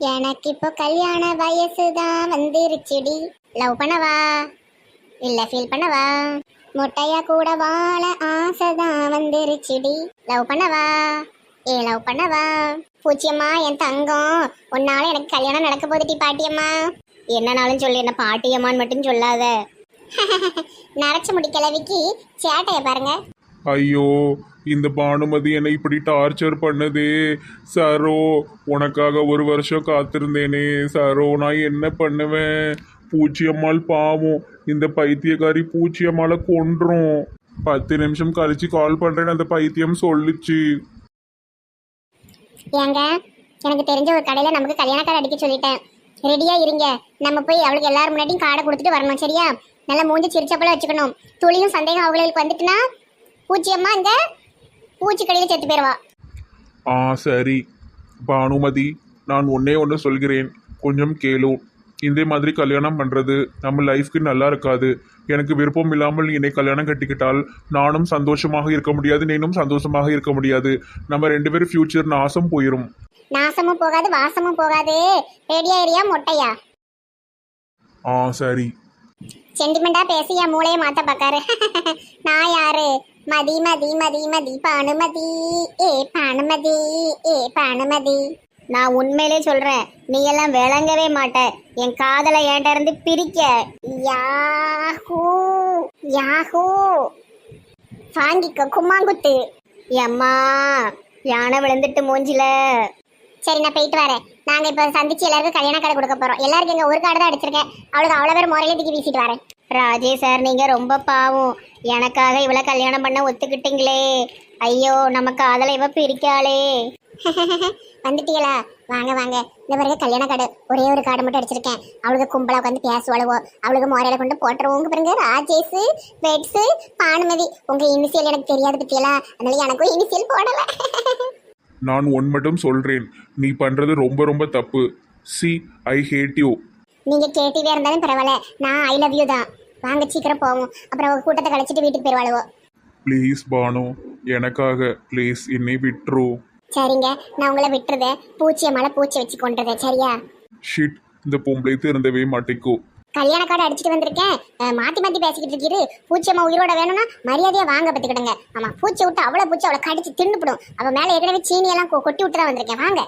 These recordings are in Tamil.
எனக்கு இப்போ கல்யாண வயசு தான் வந்துருச்சுடி. லவ் பண்ணவா? இல்ல ஃபீல் பண்ணவா? முட்டையா கூட வாழ ஆசைதான் வந்துருச்சுடி. லவ் பண்ணவா? ஏ லவ் பண்ணவா? பூச்சியம்மா என் தங்கம். உன்னால எனக்கு கல்யாணம் நடக்க போதுடி பாட்டியம்மா. என்னனாலும் சொல்லு என்ன பாட்டியம்மான்னு மட்டும் சொல்லாத. நரைச்சு முடி சேட்டையை சேட்டைய பாருங்க. ஐயோ இந்த பானுமதி என்னை இப்படி டார்ச்சர் பண்ணுதே. சரோ உனக்காக ஒரு வருஷம் காத்திருந்தேனே. சரோ நான் என்ன பண்ணுவேன்? பூச்சியம்மாள் பாவம். இந்த பைத்தியக்காரி பூச்சியம்மாளை கொன்றும். பத்து நிமிஷம் கழிச்சு கால் பண்றேன்னு அந்த பைத்தியம் சொல்லுச்சு. ஏங்க எனக்கு தெரிஞ்ச ஒரு கடையில நமக்கு கல்யாணக்கார அடிக்க சொல்லிட்டேன். ரெடியா இருங்க. நம்ம போய் அவளுக்கு எல்லாரும் முன்னாடியும் காடை கொடுத்துட்டு வரணும் சரியா? நல்லா மூஞ்சி சிரிச்சப்பல வச்சுக்கணும். துளியும் சந்தேகம் அவங்களுக்கு வந்துட்டுனா பூச்சியம்மா இந்த பூச்சி கடையில செத்து போயிருவா. ஆ சரி. பானுமதி நான் ஒன்னே ஒன்று சொல்கிறேன். கொஞ்சம் கேளு. இந்த மாதிரி கல்யாணம் பண்ணுறது நம்ம லைஃப்க்கு நல்லா இருக்காது. எனக்கு விருப்பம் இல்லாமல் என்னை கல்யாணம் கட்டிக்கிட்டால் நானும் சந்தோஷமாக இருக்க முடியாது நீனும் சந்தோஷமாக இருக்க முடியாது. நம்ம ரெண்டு பேரும் ஃப்யூச்சர் நாசம் போயிடும் நாசமும் போகாது வாசமும் போகாது. ரெடியா ஏரியா மொட்டையா? ஆ சரி. சென்டிமெண்டா பேசி என் மூளையை மாத்த பாக்காரு நான் யாரு? மதி மதி மதி மதி பானுமதி ஏ பானுமதி ஏ பானுமதி நான் உண்மையிலே சொல்றேன். நீ எல்லாம் விளங்கவே மாட்ட என் காதலை என்கிட்ட இருந்து பிரிக்க? Yahoo yahoo. வாங்கிக்கோ கும்மாங்குத்து. எம்மா யானை விழுந்துட்டு மூஞ்சில. சரி நான் போயிட்டு வரேன். நாங்க இப்ப சந்திச்சு எல்லாருக்கும் கல்யாண கடை கொடுக்க போறோம். எல்லாருக்கும் இங்க ஒரு கார்டு தான் அடிச்சிருக்கேன். அவளுக்கு அவ்வளவு பேர் முறையில தூக்கி வீசிட்டு வரேன். ராஜேஷ் சார் நீங்க ரொம்ப பாவம். எனக்காக இவள கல்யாணம் பண்ண ஒத்துக்கிட்டீங்களே. ஐயோ நம்ம காதலை இவ பிரிக்காளே. வந்துட்டீங்களா? வாங்க வாங்க. இந்த பிறகு கல்யாண கார்டு. ஒரே ஒரு கார்டு மட்டும் அடிச்சிருக்கேன். அவளுக்கு கும்பலா உட்காந்து பேசுவாளுவோ. அவளுக்கு முறையில கொண்டு போட்டுருவோம் உங்க பாருங்க. ராஜேஷ் வெட்ஸ் பானுமதி. உங்க இனிஷியல் எனக்கு தெரியாது பத்தியலா? அதனால எனக்கும் இனிஷியல் போடல. நான் ஒன் மட்டும் சொல்கிறேன் நீ பண்ணுறது ரொம்ப ரொம்ப தப்பு. சி ஐ ஹேட் யூ நீங்க கேட்டிவே இருந்தாலும் பரவாயில்ல. நான் ஐ லவ் யூ தான். வாங்க சீக்கிரம் போவோம். அப்புறம் உங்க கூட்டத்தை கழிச்சிட்டு வீட்டுக்கு போயிருவாளுவோ. ப்ளீஸ் பானு எனக்காக ப்ளீஸ் என்னை விட்டுரு. சரிங்க நான் உங்களை விட்டுறதேன் பூச்சியை மலை பூச்சி வச்சு கொண்டுறதேன் சரியா? ஷிட் இந்த பொம்பளை திருந்தவே மாட்டேக்கோ. கல்யாண கார்டு அடிச்சிட்டு வந்திருக்கேன். அஹ், மாத்தி மாத்தி பேசிக்கிட்டு இருக்கிறது பூச்சியம்மா உயிரோட வேணும்னா மரியாதையா வாங்க பத்துக்கிடுங்க ஆமா பூச்சி விட்டு அவ்வளவு பூச்சி அவளை கடிச்சு தின்னுபிடும் அவ மேல ஏற்கனவே சீனி எல்லாம் கொ- கொட்டி விட்டு தான் வந்திருக்கேன். வாங்க.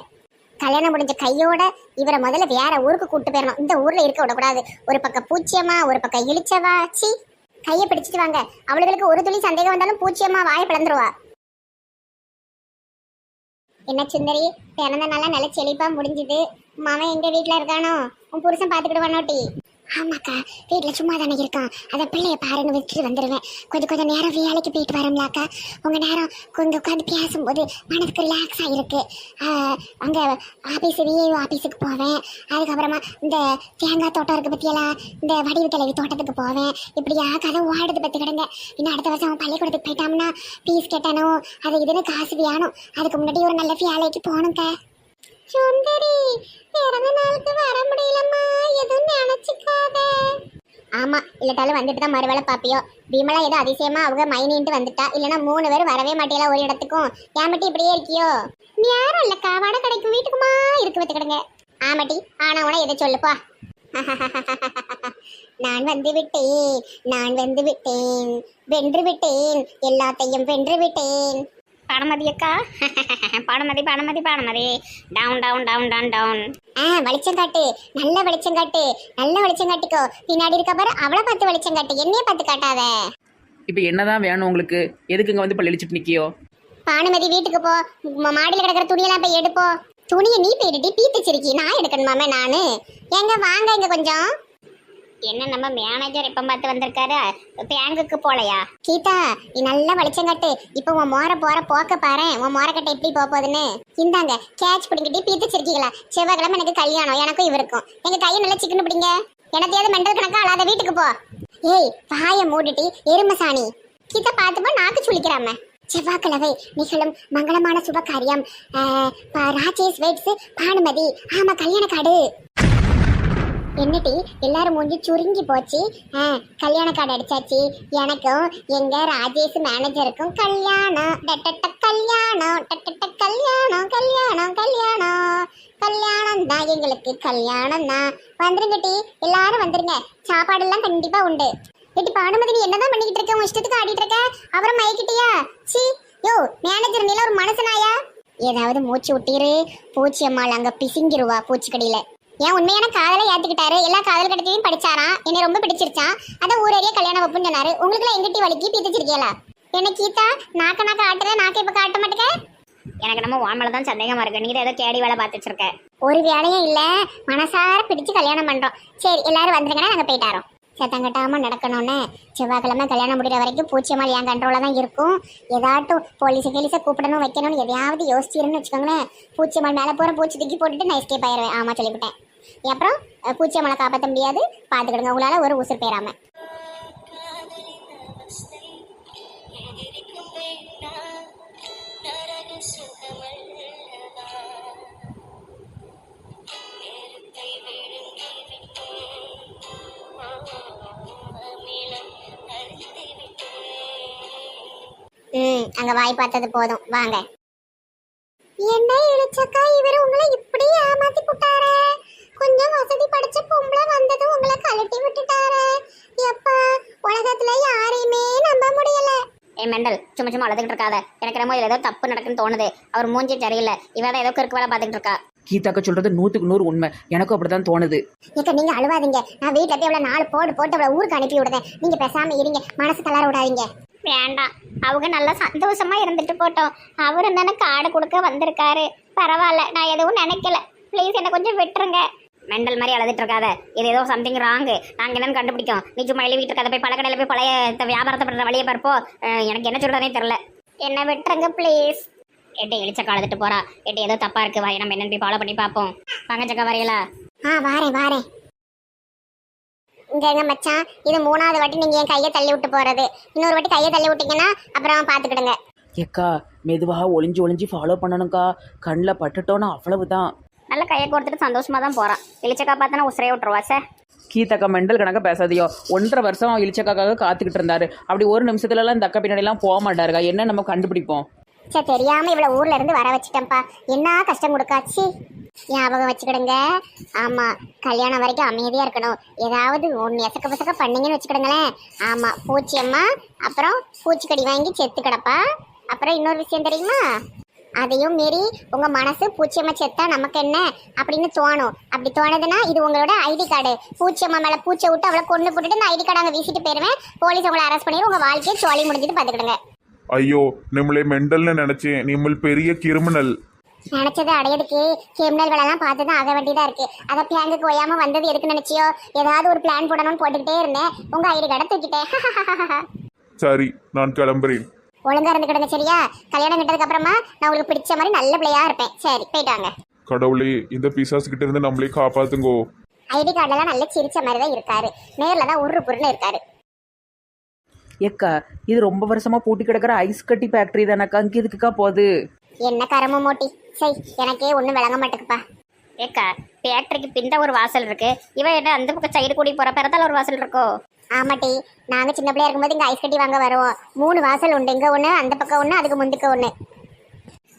கல்யாணம் முடிஞ்ச கையோட இவரை முதல்ல வேற ஊருக்கு கூட்டு போயிடணும் இந்த ஊர்ல இருக்க விடக்கூடாது. ஒரு பக்கம் பூச்சியமா ஒரு பக்கம் இழிச்சவா சி. கையை பிடிச்சிட்டு வாங்க. அவளுகளுக்கு ஒரு துளி சந்தேகம் வந்தாலும் பூச்சியமா வாயை பிளந்துருவா. என்ன சுந்தரி பிறந்த நாளா நல்ல செழிப்பா முடிஞ்சுது. மாமன் எங்க வீட்டுல இருக்கானோ? உன் புருஷன் பாத்துக்கிடுவானோட்டி ஆமாக்கா வீட்டில் சும்மா தானே இருக்கான் அதை பிள்ளைய பாருன்னு விட்டுட்டு வந்துடுவேன் கொஞ்சம் கொஞ்சம் நேரம் வேலைக்கு போயிட்டு வரோம்லாக்கா. உங்கள் நேரம் கொஞ்சம் உட்காந்து பேசும்போது மனதுக்கு ரிலாக்ஸாக இருக்கு. அங்கே ஆஃபீஸ் விஏஓ ஆஃபீஸுக்கு போவேன். அதுக்கப்புறமா இந்த தேங்காய் தோட்டம் இருக்குது பற்றியெல்லாம் இந்த வடிவு தலைவி தோட்டத்துக்கு போவேன். இப்படியா கதை ஓடுது பற்றி கிடங்க இன்னும் அடுத்த வருஷம் அவன் பள்ளிக்கூடத்துக்கு போயிட்டான்னா ஃபீஸ் கேட்டானோ அது இதுன்னு காசு வேணும். அதுக்கு முன்னாடி ஒரு நல்ல வேலைக்கு போகணுங்க சுந்தரி பிறந்த நாளுக்கு வர முடியலம்மா. எதுவும் நினைச்சுக்காத ஆமா இல்லட்டாலும் வந்துட்டு தான் மறுவேளை பாப்பியோ. விமலா ஏதோ அதிசயமா அவங்க மைனின்ட்டு வந்துட்டா. இல்லனா மூணு பேர் வரவே மாட்டீங்களா ஒரு இடத்துக்கும். ஏமட்டி இப்படியே இருக்கியோ? நீ யாரும் இல்லக்கா வடை கடைக்கும் வீட்டுக்குமா இருக்கு வச்சுக்கிடுங்க ஆமாட்டி ஆனா உன எதை சொல்லுப்பா நான் வந்து விட்டேன் நான் வந்து விட்டேன் வென்று விட்டேன் எல்லாத்தையும் வென்று விட்டேன். பானுமதி அக்கா. Banumathi Banumathi Banumathi. Down down down down down ஆ வெளிச்சம் காட்டு நல்ல வெளிச்சம் காட்டு நல்ல வெளிச்சம் காட்டிக்கோ பின்னாடி இருக்க பாரு அவளை பார்த்து வெளிச்சம் காட்டு என்னைய பார்த்து காட்டாத. இப்போ என்னதான் வேணும் உங்களுக்கு? எதுக்கு இங்கே வந்து பள்ளி இழிச்சிட்டு நிற்கியோ பானுமதி வீட்டுக்கு போ. ம- மாடியில கிடக்குற துணியெல்லாம் போய் எடுப்போ. துணியை நீ போயிட்டு பீத்துச்சிருக்கி நான் எடுக்கணுமாமே நானு? எங்க வாங்க இங்க கொஞ்சம். என்ன நம்ம மேனேஜர் எப்போ பார்த்து வந்திருக்காரு? பேங்குக்கு போலையா? கீதா நீ நல்லா வெளிச்சம் காட்டு இப்போ உன் மோர போற போக்க பாரு. உன் மோரக்கட்டை எப்படி போக போகுதுன்னு? இந்தாங்க கேட்ச் பிடிங்கிட்டு பீத்துச்சிருக்கீங்களா செவ்வாய்க்கிழமை எனக்கு கல்யாணம். எனக்கும் இவருக்கும். எங்க கையை நல்லா சிக்கன் பிடிங்க. எனத்தையாவது மெண்டல் கணக்கா அழாத வீட்டுக்கு போ. ஏய் வாயை மூடிட்டு எருமசாணி கீதா பார்த்து போ நாக்கு சுழிக்கிறாம செவ்வாய்க்கிழமை நிகழும் மங்களமான சுப காரியம் ஆஹ், ராஜேஷ் வெயிட்ஸ் பானுமதி. ஆமா கல்யாண காடு என்னட்டி எல்லாரும் மூஞ்சி சுருங்கி போச்சு? கல்யாண கார்டு அடிச்சாச்சு. எனக்கும் எங்க ராஜேஷ் மேனேஜருக்கும் கல்யாணம். டெட்டட்ட கல்யாணம் டெட்டட்ட கல்யாணம் கல்யாணம் கல்யாணம். கல்யாணம் தான் எங்களுக்கு கல்யாணம் தான். வந்துருங்க டி எல்லாரும் வந்துருங்க. சாப்பாடு எல்லாம் கண்டிப்பா உண்டு. எட்டி பானுமதி நீ என்னதான் பண்ணிக்கிட்டு இருக்க? உன் இஷ்டத்துக்கு ஆடிட்டு இருக்க? அவரை மயக்கிட்டியா? சி யோ மேனேஜர் நீல ஒரு மனசனாயா ஏதாவது மூச்சு விட்டிரு. பூச்சி அம்மாள் அங்க பிசிங்கிருவா பூச்சிக்கடியில. ஏன் உண்மையான காதலை ஏத்துக்கிட்டாரு. எல்லா காதல் கடத்தையும் படிச்சாராம். என்னை ரொம்ப பிடிச்சிருச்சான் அதான் ஊரேறிய கல்யாணம் வைப்புன்னு சொன்னாரு. உங்களுக்கு எங்கிட்டி வலிக்கு பீத்திச்சிருக்கீங்களா? என்ன கீதா நாக்க நாக்க ஆட்டுற நாக்க இப்ப காட்ட மாட்டேங்க? எனக்கு நம்ம மேலே தான் சந்தேகமாக இருக்கு. நீ ஏதோ கேடி வேலை பார்த்து வச்சிருக்க ஒரு வேலையும் இல்ல. மனசார பிடிச்சு கல்யாணம் பண்றோம். சரி எல்லாரும் வந்துருங்கன்னா நாங்க போயிட்டாரோம். சத்தங்கட்டாம நடக்கணும்னு செவ்வாய்க்கிழமை கல்யாணம் முடிகிற வரைக்கும் பூச்சியம்மாள் என் கண்ட்ரோல தான் இருக்கும். ஏதாட்டும் போலீஸ் கீலீஸை கூப்பிடணும் வைக்கணும்னு எதையாவது யோசிச்சிருன்னு வச்சுக்கோங்களேன். பூச்சியம்மாள் மேலே போகிற பூச்சி தூக்கி போட்டுட்டு நான் எஸ்கேப் ஆயிடுவேன். ஆமா சொல்லிவிட்டேன். அப்புறம் அஹ், பூச்சியம்மாளை காப்பாற்ற முடியாது. பார்த்துக்கிடுங்க உங்களால ஒரு உசுர் போயிடாம ம் அங்க வாய் பார்த்தது போதும். வாங்க. என்ன இழுச்சக்கா இவர் உங்களை பொம்பளை வந்தது உங்களை கழட்டி விட்டுட்டாரே. எப்பா உலகத்துல யாரையுமே நம்ப முடியல. ஏ மெண்டல் சும்மா சும்மா அழுதுகிட்டு இருக்காத. எனக்கு என்னமோ இதில் ஏதோ தப்பு நடக்குன்னு தோணுது. அவர் மூஞ்சி சரியில்லை. இவ தான் ஏதோ கிறுக்கு வேலை பார்த்துட்டு இருக்கா. கீதாக்கா சொல்றது நூற்றுக்கு நூறு உண்மை. எனக்கும் அப்படிதான் தோணுது. ஏக்க நீங்க அழுவாதீங்க. நான் வீட்ல போய் இவ்வளவு நாலு போடு போட்டு இவ்வளவு ஊருக்கு அனுப்பி விடுறேன் நீங்க பேசாம இருங்க. மனசு தளர விடாதீங்க. வேண்டாம். அவங்க நல்லா சந்தோஷமா இருந்துட்டு போட்டோம். அவரும் தானே காடு கொடுக்க வந்திருக்காரு. பரவாயில்ல. நான் எதுவும் நினைக்கல. ப்ளீஸ் என்னை கொஞ்சம் விட்டுருங்க. மெண்டல் மாதிரி அழுதுட்டு இருக்காத இது ஏதோ சம்திங் ராங்கு நாங்கள் என்னன்னு கண்டுபிடிக்கும். நீ சும்மா எழுதிட்டு இருக்காத போய் பழக்கடையில் போய் பழைய இந்த வியாபாரத்தை பண்ணுற வழியை பார்ப்போ. எனக்கு என்ன சொல்றதே தெரில என்ன விட்டுருங்க ப்ளீஸ் எட்டு எலிச்சக்கா அழுதுட்டு போறா. எட்டு ஏதோ தப்பா இருக்கு. வா நம்ம என்னன்னு போய் ஃபாலோ பண்ணி பார்ப்போம். பங்கச்சக்கா வரையலா ஆ வாரேன் வாரேன். இங்க மச்சான். இது மூணாவது வாட்டி நீங்க என் கையை தள்ளி விட்டு போறது. இன்னொரு வாட்டி கையை தள்ளி விட்டீங்கன்னா அப்புறம் பாத்துக்கிடுங்க ஏக்கா மெதுவாக ஒளிஞ்சு ஒளிஞ்சு ஃபாலோ பண்ணணும்க்கா. கண்ணில் பட்டுட்டோன்னா அவ்வளவுதான். நல்ல கையை கொடுத்துட்டு சந்தோஷமா தான் போறான் எலிச்சக்கா பார்த்தா உசுரையே விட்டுருவா சார் கீதாக்கா மெண்டல் கணக்காக பேசாதியோ. ஒன்றரை வருஷம் இழிச்சக்காக்காக காத்துக்கிட்டு இருந்தாரு அப்படி ஒரு நிமிஷத்துலலாம் இந்த அக்கா பின்னாடிலாம் போக மாட்டாருக்கா? என்ன நம்ம கண்டுபிடிப்போம்? சே தெரியாம இவ்வளவு ஊர்ல இருந்து வர வச்சிட்டேன்ப்பா. என்ன கஷ்டம் கொடுக்காச்சு? ஞாபகம் வச்சுக்கிடுங்க. ஆமா கல்யாணம் வரைக்கும் அமைதியா இருக்கணும். ஏதாவது ஒன்று எசக்க பசக்க பண்ணீங்கன்னு வச்சுக்கிடுங்களேன். ஆமா பூச்சியம்மா அப்புறம் பூச்சிக்கடி வாங்கி செத்து கிடப்பா அப்புறம் இன்னொரு விஷயம் தெரியுமா? அதையும் மீறி உங்க மனசு பூச்சியம்மா செத்தா நமக்கு என்ன அப்படின்னு தோணும். அப்படி தோணுதுன்னா இது உங்களோட ஐடி கார்டு. பூச்சியம்மா மேல பூச்சை விட்டு அவளை கொண்டு போட்டுட்டு இந்த ஐடி கார்டு அங்கே வீசிட்டு போயிருவேன். போலீஸ் உங்களை அரெஸ்ட் பண்ணி உங்க வாழ்க்கையை சோழி முடிஞ்சிட்டு பார்த்துக்கிடுங்க. ஐயோ நம்மளே மெண்டல்னு நினைச்சேன். நிம்மல் பெரிய கிரிமினல் நினைச்சதை அடையதுக்கு கிரிமினல் வேலைலாம் பார்த்து தான் ஆக வேண்டியதா இருக்கு. அதை பிளாங்குக்கு ஓயாம வந்தது எதுக்கு நினைச்சியோ? ஏதாவது ஒரு பிளான் போடணும்னு போட்டுக்கிட்டே இருந்தேன். உங்க ஐடி கார்டை தூக்கிட்டேன். சரி நான் கிளம்புறேன். ஒழுங்கா இருந்துக்கிடுங்க சரியா? கல்யாணம் கிட்டதுக்கு அப்புறமா நான் உங்களுக்கு பிடிச்ச மாதிரி நல்ல பிள்ளையா இருப்பேன். சரி போயிட்டு வாங்க. கடவுளே இந்த பிசாஸ் கிட்ட இருந்து நம்மளே காப்பாத்துங்கோ. ஐடி கார்டெல்லாம் நல்ல சிரிச்ச மாதிரி தான் இருக்காரு. நேர்ல தான் உரு புருன்னு இருக்காரு. ஏக்கா இது ரொம்ப வருஷமா பூட்டி கிடக்கிற ஐஸ் கட்டி ஃபேக்டரி தானக்கா அங்கே எதுக்குக்கா போகுது? என்ன கரம மோட்டி? சரி எனக்கே ஒன்றும் விளங்க மாட்டேங்குப்பா ஏக்கா ஃபேக்டரிக்கு பிந்த ஒரு வாசல் இருக்கு. இவன் என்ன அந்த பக்கம் சைடு கூடி போற பிறத்தால ஒரு வாசல் இருக்கோ? ஆமாட்டி நாங்க சின்ன பிள்ளையா இருக்கும்போது இங்க ஐஸ் கட்டி வாங்க வருவோம். மூணு வாசல் உண்டு இங்க ஒண்ணு அந்த பக்கம் ஒண்ணு அதுக்கு முந்துக்க ஒண்ணு.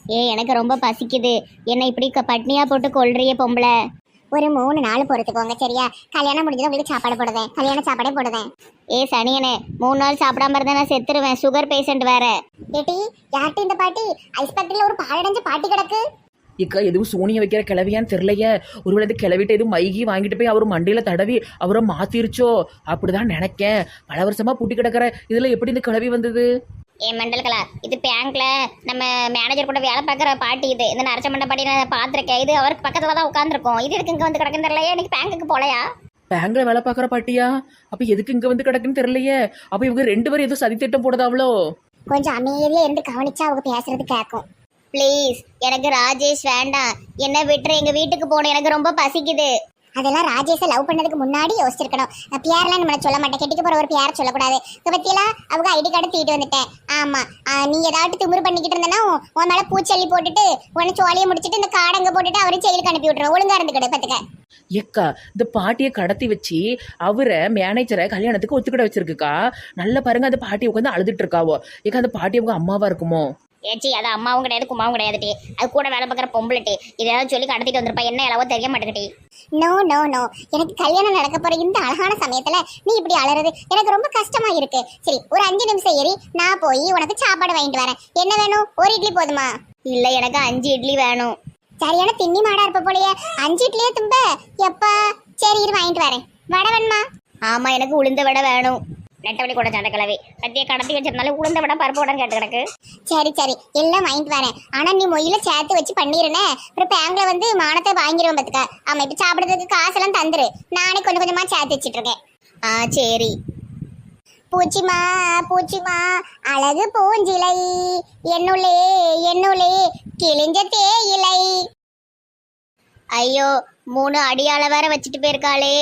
ஏ எனக்கு ரொம்ப பசிக்குது. என்ன இப்படி க- பட்னியா போட்டு கொள்றியே பொம்பளை. ஒரு மூணு நாள் பொறுத்துக்கோங்க சரியா? கல்யாணம் முடிஞ்சது உங்களுக்கு சாப்பாடு போடுதேன் கல்யாண சாப்பாடே போடுதேன் ஏ சனியனே மூணு நாள் சாப்பிடாம இருந்தா நான் செத்துருவேன். சுகர் பேஷண்ட் வேற. ஏட்டி யார்ட்டி இந்த பாட்டி? ஐஸ் ஃபேக்டரியில ஒரு பாலடைஞ்ச பாட்டி கிடக்கு. ஏக்கா எதுவும் சூனிய வைக்கிற கிளவியான்னு தெரியலையே. ஒருவேளை இது கிளவிட்டு எதுவும் மைகி வாங்கிட்டு போய் அவர் மண்டையில தடவி அவரை மாத்திருச்சோ? அப்படிதான் நினைக்கேன். பல வருஷமா பூட்டி கிடக்கிற இதுல எப்படி இந்த கிளவி வந்தது? ஏ மண்டல்களா இது பேங்க்ல நம்ம மேனேஜர் கூட வேலை பார்க்குற பாட்டி இது. இந்த நரச்ச மண்ட பாட்டி நான் பார்த்துருக்கேன். இது அவருக்கு பக்கத்துல தான் உட்காந்துருக்கும் இது எதுக்கு இங்க வந்து கிடக்குன்னு தெரியலையே? எனக்கு பேங்குக்கு போலையா? பேங்க்ல வேலை பார்க்குற பாட்டியா? அப்ப எதுக்கு இங்க வந்து கிடக்குன்னு தெரியலையே? அப்ப இவங்க ரெண்டு பேரும் ஏதோ சதித்திட்டம் போடுதாவளோ? கொஞ்சம் அமைதியா இருந்து கவனிச்சா அவங்க பேசுறது கேட்கும் ப்ளீஸ் எனக்கு ராஜேஷ் வேண்டாம். என்ன விட்டுரு எங்க வீட்டுக்கு போகணும். எனக்கு ரொம்ப பசிக்குது. அதெல்லாம் ராஜேஷை லவ் பண்ணதுக்கு முன்னாடி யோசிச்சிருக்கணும். நான் பியாரெல்லாம் நம்மளை சொல்ல மாட்டேன். கெட்டிக்கு போற ஒரு பியார சொல்லக்கூடாது. இப்போ பத்தியெல்லாம் அவங்க ஐடி கார்டு தீட்டு வந்துட்டேன். ஆமா. நீ ஏதாவது திமிரு பண்ணிக்கிட்டு இருந்தேன்னா உன் மேலே பூச்செல்லி போட்டுட்டு உன்னை சோழியை முடிச்சிட்டு இந்த காடங்க போட்டுட்டு அவரையும் செயலுக்கு அனுப்பி விட்டுருவோம் ஒழுங்காக இருந்துக்கிட்டு பார்த்துக்க ஏக்கா இந்த பாட்டியை கடத்தி வச்சு அவரை மேனேஜரை கல்யாணத்துக்கு ஒத்துக்கிட வச்சிருக்குக்கா? நல்லா பாருங்க அந்த பாட்டி உட்காந்து அழுதுட்டு இருக்காவோ. ஏக்கா அந்த பாட்டி அவங்க அம்மாவா இருக்குமோ? ஏச்சி அது அம்மாவும் கிடையாது கும்மாவும் கிடையாது டி. அது கூட வேலை பார்க்குற பொம்பளை டி. இதையாவது சொல்லி கடத்திட்டு வந்திருப்பா. என்ன அளவோ தெரிய மாட்டேங்கிட்டி நோ நோ நோ எனக்கு கல்யாணம் நடக்க போற இந்த அழகான சமயத்துல நீ இப்படி அலறது. எனக்கு ரொம்ப கஷ்டமா இருக்கு. சரி ஒரு அஞ்சு நிமிஷம் ஏறி நான் போய் உனக்கு சாப்பாடு வாங்கிட்டு வரேன். என்ன வேணும்? ஒரு இட்லி போதுமா? இல்ல எனக்கு அஞ்சு இட்லி வேணும். சரியான திண்ணி மாடா இருப்ப போலயே. அஞ்சு இட்லியே தும்ப. எப்பா? சரி இரு வாங்கிட்டு வரேன். வட வேணுமா? ஆமா எனக்கு உளுந்த வடை வேணும். நெட்டவழி கூட சண்டை கிளவி கத்தியை கடத்தி வச்சிருந்தாலும் உளுந்த விட பருப்பு உடனே கேட்டு கிடக்கு. சரி சரி. எல்லாம் வாங்கிட்டு வரேன். ஆனா நீ மொயில சேர்த்து வச்சு பண்ணிருனே. அப்புறம் பேங்க்ல வந்து மானத்தை வாங்கிடுவோம் பத்துக்க. ஆமா இப்ப சாப்பிடுறதுக்கு காசெல்லாம் தந்துரு. நானே கொஞ்சம் கொஞ்சமா சேர்த்து வச்சிட்டு இருக்கேன் ஆ சரி. பூச்சிமா பூச்சிமா அழகு பூஞ்சிலை. என்னுளே என்னுளே கிழிஞ்ச தேயிலை. ஐயோ மூணு அடியால வேற வச்சுட்டு போயிருக்காளே.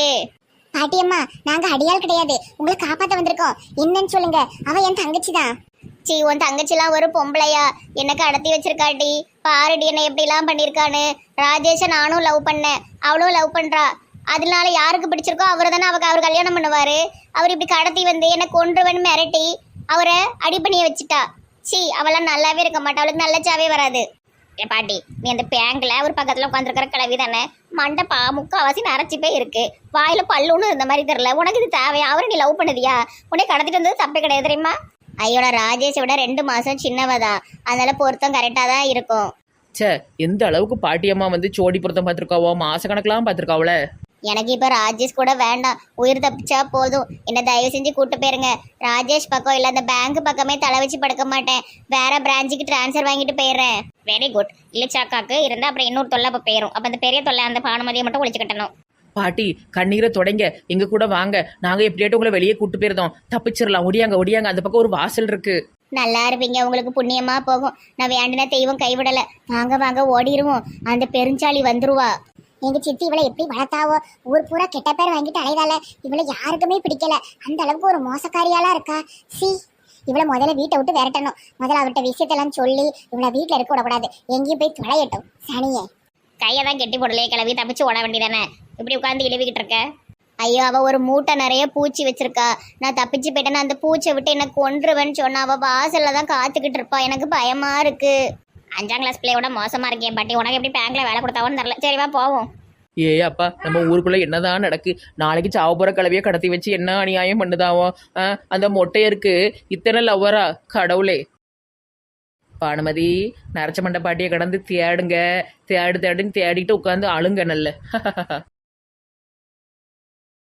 பாட்டியம்மா நாங்க அடியாள் கிடையாது. உங்களை காப்பாத்த வந்திருக்கோம். என்னன்னு சொல்லுங்க. அவ என் தங்கச்சி தான். சீ உன் தங்கச்சிலாம் ஒரு பொம்பளையா. என்ன கடத்தி வச்சிருக்காட்டி பாருடி என்ன எப்படிலாம் பண்ணியிருக்கான்னு. ராஜேஷை நானும் லவ் பண்ணேன். அவளும் லவ் பண்றா. அதனால யாருக்கு பிடிச்சிருக்கோ அவர் தானே அவருக்கு அவர் கல்யாணம் பண்ணுவாரு. அவர் இப்படி கடத்தி வந்து என்னை கொன்றுவன் மிரட்டி அவரை அடி வச்சுட்டா. சீ அவளாம் நல்லாவே இருக்க மாட்டா. அவளுக்கு நல்ல சாவே வராது. என் பாட்டி நீ அந்த பேங்கில் ஒரு பக்கத்துல உட்காந்துருக்கிற கிளவி தானே? மண்டை பா முக்காவாசி நரைச்சி போய் இருக்கு. வாயில பல்லுன்னு இருந்த மாதிரி தெரியல. உனக்கு இது தேவையா? அவரை நீ லவ் பண்ணுதியா? உன்னை கடத்திட்டு வந்தது தப்பே கிடையாது தெரியுமா? ஐயோட ராஜேஷை விட ரெண்டு மாசம் சின்னவதான் அதனால பொருத்தம் கரெக்டா தான் இருக்கும். ச்சே எந்த அளவுக்கு பாட்டியம்மா வந்து சோடி பொருத்தம் பார்த்துருக்காவோ மாசக்கணக்கெலாம் பார்த்துருக்காவல? எனக்கு இப்ப ராஜேஷ் கூட வேண்டாம். உயிர் தப்பிச்சா போதும். என்ன தயவு செஞ்சு கூட்டு போயிருங்க. ராஜேஷ் பக்கம் இல்ல அந்த பேங்க் பக்கமே தலை வச்சு படுக்க மாட்டேன். வேற பிரான்ச்சுக்கு ட்ரான்ஸ்ஃபர் வாங்கிட்டு போயிடுறேன். வெரி குட் இளிச்சாக்காக்கு இருந்தா அப்புறம் இன்னொரு தொல்லை அப்ப போயிரும். அப்ப அந்த பெரிய தொல்லை அந்த பானுமதியை மட்டும் ஒழிச்சு கட்டணும். பாட்டி கண்ணீரை தொடங்க. எங்க கூட வாங்க. நாங்க எப்படியாட்டும் உங்களை வெளியே கூட்டு போயிருந்தோம். தப்பிச்சிடலாம். ஒடியாங்க ஒடியாங்க. அந்த பக்கம் ஒரு வாசல் இருக்கு. நல்லா இருப்பீங்க. உங்களுக்கு புண்ணியமா போகும். நான் வேண்டின தெய்வம் கைவிடல. வாங்க வாங்க ஓடிடுவோம் அந்த பெருஞ்சாளி வந்துருவா. எங்க சித்தி இவளை எப்படி வளர்த்தாவோ? ஊர் பூரா கெட்ட பேர் வாங்கிட்டு அலைதால இவளை யாருக்குமே பிடிக்கல. அந்த அளவுக்கு ஒரு மோசக்காரியாலாம் இருக்கா? சி. இவளை முதல்ல வீட்டை விட்டு விரட்டணும். முதல்ல அவர்கிட்ட விஷயத்தெல்லாம் சொல்லி இவளை வீட்டில் இருக்க விடக்கூடாது. எங்கேயும் போய் தொலையட்டும். சனியே. கையை தான் கெட்டி போடலையே கிளவி தப்பிச்சு ஓட வேண்டியதானே? இப்படி உட்காந்து இழுவிக்கிட்டு இருக்க? ஐயோ அவ ஒரு மூட்டை நிறைய பூச்சி வச்சிருக்கா. நான் தப்பிச்சு போயிட்டேன்னா அந்த பூச்சை விட்டு என்ன கொன்றுவேன்னு சொன்னா அவ வாசல்ல தான் காத்துக்கிட்டு இருப்பா. எனக்கு பயமா இருக்கு. அஞ்சாம் கிளாஸ் பிள்ளையோட மோசமா இருக்கேன் பாட்டி. உனக்கு எப்படி பேங்க்ல வேலை கொடுத்தாவோன்னு தெரியல. சரிவா போவோம். ஏ அப்பா நம்ம ஊருக்குள்ள என்னதான் நடக்கு? நாளைக்கு சாவ கலவையை கடத்தி வச்சு என்ன அநியாயம் பண்ணுதாவோ? அந்த மொட்டையருக்கு இத்தனை லவ்வரா கடவுளே. பானுமதி நரச்ச மண்டை பாட்டியை கடந்து தேடுங்க. தேடு தேடுன்னு தேடிட்டு உட்காந்து அழுங்க நல்ல.